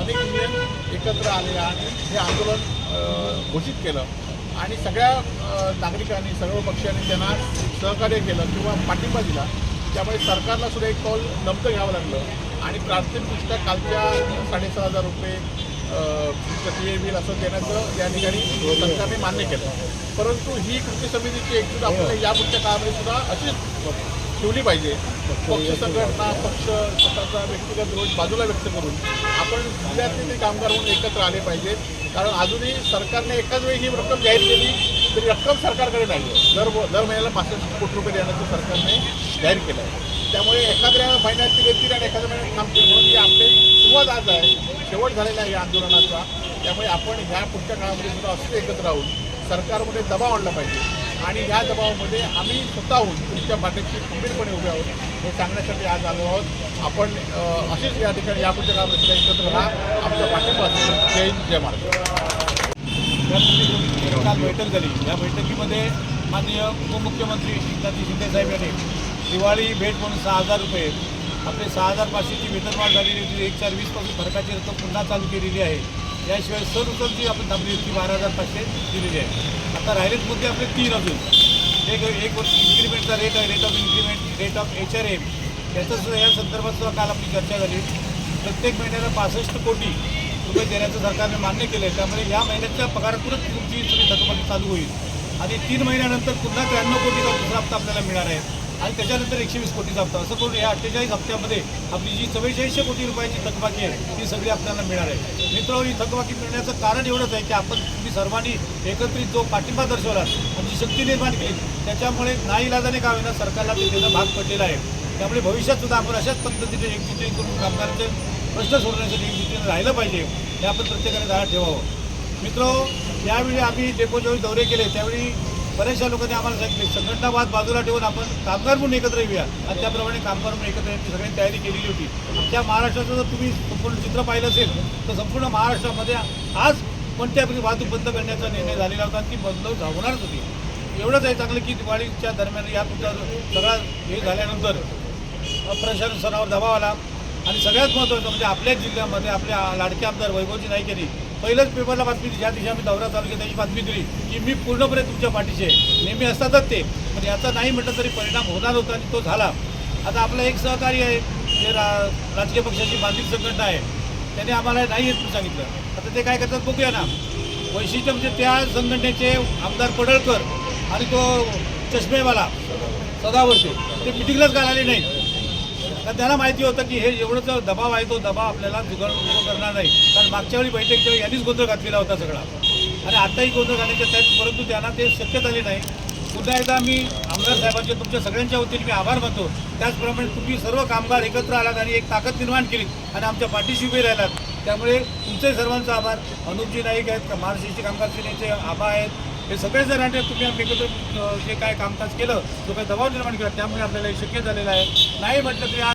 अनेक एकत्र आले आणि हे आंदोलन घोषित केलं. आणि सगळ्या नागरिकांनी सर्व पक्षांनी त्यांना सहकार्य केलं किंवा पाठिंबा दिला. त्यामुळे सरकारला सुद्धा एक कॉल नमतं घ्यावं लागलं. आणि प्राथमिकदृष्ट्या कालच्या साडेसहा हजार रुपये प्रक्रिये बिल असं देण्याचं या ठिकाणी सरकारने मान्य केलं. परंतु ही कृती समितीची एकजूट आपल्याला यापुढच्या काळामध्ये सुद्धा अशीच ठेवली पाहिजे. पक्ष संघटना पक्ष स्वतःचा व्यक्तिगत रोज बाजूला व्यक्त करून आपण जिल्ह्यातले ते कामगार म्हणून एकत्र आले पाहिजे. कारण अजूनही सरकारने एकाच वेळी ही रक्कम जाहीर केली तरी रक्कम सरकारकडे नाही आहे. दर दर महिन्याला पासष्ट कोटी रुपये देण्याचं सरकारने जाहीर केलं आहे. त्यामुळे एखाद्या महिन्यात व्यक्ती देतील आणि एखाद्या महिन्यात थांबतील म्हणून ही आपली सुरुवात आज आहे. शेवट झालेला आहे या आंदोलनाचा. त्यामुळे आपण ह्या पुढच्या काळामध्ये सुद्धा असं एकत्र राहून सरकारमध्ये दबाव आणला पाहिजे. आणि या दबावामध्ये आम्ही स्वतःहून तुमच्या पाठीशी खंबीरपणे उभे आहोत हे सांगण्यासाठी आज आलो आहोत. आपण असेच अशीच या ठिकाणी यापुढच्या काळामध्ये एकत्र राहा. आमच्या पाठिंबा जय जय महाराष्ट्र. काल बैठक झाली. या बैठकीमध्ये माननीय उपमुख्यमंत्री एकनाथजी शिंदे साहेब यांनी दिवाळी भेट म्हणून सहा हजार रुपये आपले सहा हजार पाचशेची वेतनवाढ झालेली होती. एक चार वीसपासून फरकाची रक्कम पुन्हा चालू केलेली आहे. याशिवाय सर उचल जी आपण थांबली होती बारा हजार पाचशे दिलेली आहे आता राहिलेच मुद्दे आपले तीन अजून. एक एक वर्ष इन्क्रीमेंटचा रेट आहे rate of increment rate of H R M याचं सुद्धा या संदर्भात सुद्धा काल आपली चर्चा झाली. प्रत्येक महिन्याला पासष्ट कोटी रुपये देण्याचं सरकारने मान्य केलं आहे त्यामुळे या महिन्याच्या पगारातूनच तुमची सगळी थकबाकी चालू होईल. आणि तीन महिन्यानंतर पुन्हा त्र्याण्णव कोटीचा दुसरा हप्ता आपल्याला मिळणार आहे. आणि त्याच्यानंतर एकशे वीस कोटीचा हप्ता असं करून या अठ्ठेचाळीस हप्त्यामध्ये आपली जी चव्वेचाळीसशे कोटी रुपयाची थकबाकी आहे ती सगळी आपल्याला मिळणार आहे. मित्र ही थकबाकी मिळण्याचं कारण एवढंच आहे की आपण तुम्ही सर्वांनी एकत्रित जो पाठिंबा दर्शवला आणि जी शक्ती निर्माण केली त्याच्यामुळे नाईलाजाने का होईना सरकारला ते देणं भाग पडलेला आहे. त्यामुळे भविष्यात सुद्धा आपण अशाच पद्धतीने एकजुटी करून कामगारांचे प्रश्न सोडवण्यासाठी एकजुटीने राहिलं पाहिजे हे आपण प्रत्येकाने ध्यानात ठेवावं. मित्र यावेळी आम्ही डेपो दौरे केले त्यावेळी बऱ्याचशा लोकांनी आम्हाला सांगितले संघटनावाद बाजूला ठेवून आपण कामगार म्हणून एकत्र येऊया. आणि त्याप्रमाणे कामगार म्हणून एकत्र येण्याची सगळ्यांनी तयारी केलेली होती. त्या महाराष्ट्राचं जर तुम्ही संपूर्ण चित्र पाहिलं असेल तर संपूर्ण महाराष्ट्रामध्ये आज कोणत्यापैकी वाहतूक बंद करण्याचा निर्णय झालेला होता आणि बंद होणारच होती. एवढंच आहे चांगलं की दिवाळीच्या दरम्यान या तुमचा सगळा हे झाल्यानंतर प्रशासनावर दबाव आला. आणि सगळ्यात महत्त्वाचं म्हणजे आपल्याच जिल्ह्यामध्ये आपल्या लाडके आमदार वैभवजी नाईक यांनी पहिलंच पेपरला बातमी दिली. ज्या दिवशी आम्ही दौरा चालू केला त्याची बातमी दिली की मी पूर्णपणे तुमच्या पाठीशी आहे. नेहमी असतातच ते. पण याचा नाही म्हटलं तरी परिणाम होणार होता आणि तो झाला. आता आपलं एक सहकारी आहे जे रा राजकीय पक्षाची बांधित संघटना आहे. त्याने आम्हाला नाही येत सांगितलं. आता ते काय करतात बघूया ना. वैशिष्ट्य म्हणजे त्या संघटनेचे आमदार पडळकर आणि तो चष्मेवाला सदावरचे ते मिटिंगलाच काय नाही कारण त्यांना माहिती होतं की हे एवढं जो दबाव आहे तो दबाव आपल्याला जुगाड करणार नाही. कारण मागच्या वेळी बैठकीच्या वेळी यांनीच गोंधळ घातलेला होता सगळा. आणि आताही गोंधळ घालायचे त्यात परंतु त्यांना ते शक्य झाले नाही. पुन्हा एकदा मी आमदार साहेबांचे तुमच्या सगळ्यांच्या वतीने मी आभार मानतो. त्याचप्रमाणे तुम्ही सर्व कामगार एकत्र आलात आणि एक ताकद निर्माण केली आणि आमच्या पाठीशी उभे राहिलात. त्यामुळे तुमचे सर्वांचा आभार. अनुपजी नाईक आहेत महाराष्ट्राचे कामगार सेनेचे आभा आहेत. हे सगळे जर आणि तुम्ही आम्ही एकत्र जे काय कामकाज केलं जो काही दबाव निर्माण केला त्यामुळे आपल्याला हे शक्य झालेलं आहे. नाही म्हटलं तरी आज